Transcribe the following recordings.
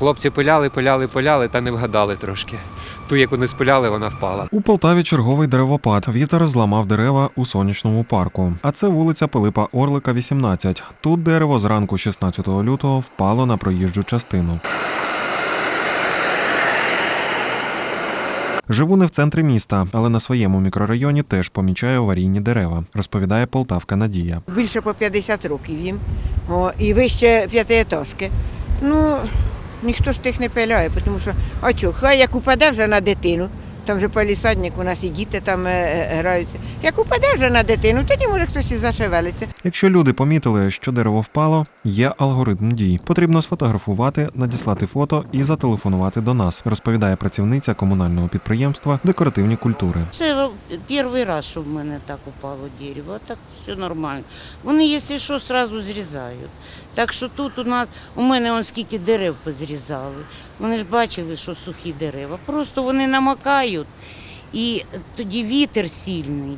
Хлопці пиляли, пиляли, пиляли та не вгадали трошки. Ту, яку не спиляли, вона впала. У Полтаві черговий деревопад. Вітер зламав дерева у сонячному парку. А це вулиця Пилипа Орлика, 18. Тут дерево зранку 16 лютого впало на проїжджу частину. Живу не в центрі міста, але на своєму мікрорайоні теж помічаю аварійні дерева, розповідає полтавка Надія. більше по 50 років їм. О, і вище п'ятиетажки. Ну, ніхто з тих не пиляє, тому що, а чого, хай як упаде вже на дитину, там вже палісадник, у нас і діти там е, е, граються. Як упаде вже на дитину, тоді може хтось і зашевелиться. Якщо люди помітили, що дерево впало, є алгоритм дій. Потрібно сфотографувати, надіслати фото і зателефонувати до нас, розповідає працівниця комунального підприємства декоративні культури. Це перший раз, що в мене так упало дерево, так все нормально. Вони, якщо що, одразу зрізають. Так що тут у нас, у мене он скільки дерев позрізали. Вони ж бачили, що сухі дерева. Просто вони намокають, і тоді вітер сильний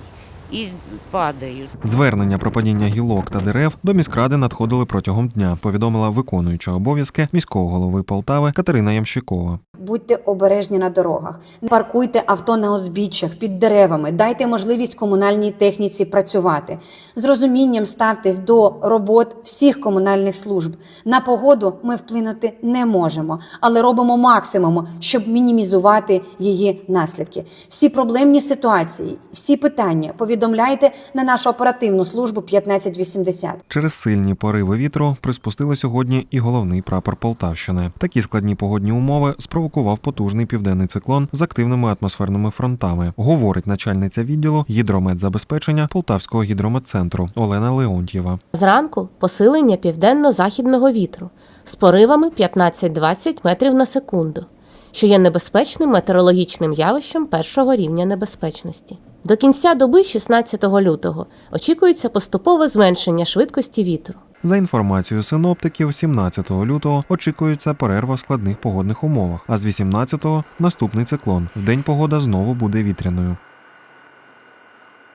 і падають. Звернення про падіння гілок та дерев до міськради надходили протягом дня. Повідомила виконуюча обов'язки міського голови Полтави Катерина Ямщикова. Будьте обережні на дорогах, не паркуйте авто на узбіччях під деревами, дайте можливість комунальній техніці працювати. З розумінням ставтесь до робот всіх комунальних служб. На погоду ми вплинути не можемо, але робимо максимум, щоб мінімізувати її наслідки. Всі проблемні ситуації, всі питання повідомляйте на нашу оперативну службу 1580. Через сильні пориви вітру приспустили сьогодні і головний прапор Полтавщини. Такі складні погодні умови спровокував потужний південний циклон з активними атмосферними фронтами. Говорить начальниця відділу гідрометзабезпечення Полтавського гідрометцентру Олена Леонтьєва. Зранку посилення південно-західного вітру з поривами 15-20 метрів на секунду, що є небезпечним метеорологічним явищем першого рівня небезпечності. До кінця доби 16 лютого очікується поступове зменшення швидкості вітру. За інформацією синоптиків, 17 лютого очікується перерва в складних погодних умовах, а з 18-го – наступний циклон. В день погода знову буде вітряною.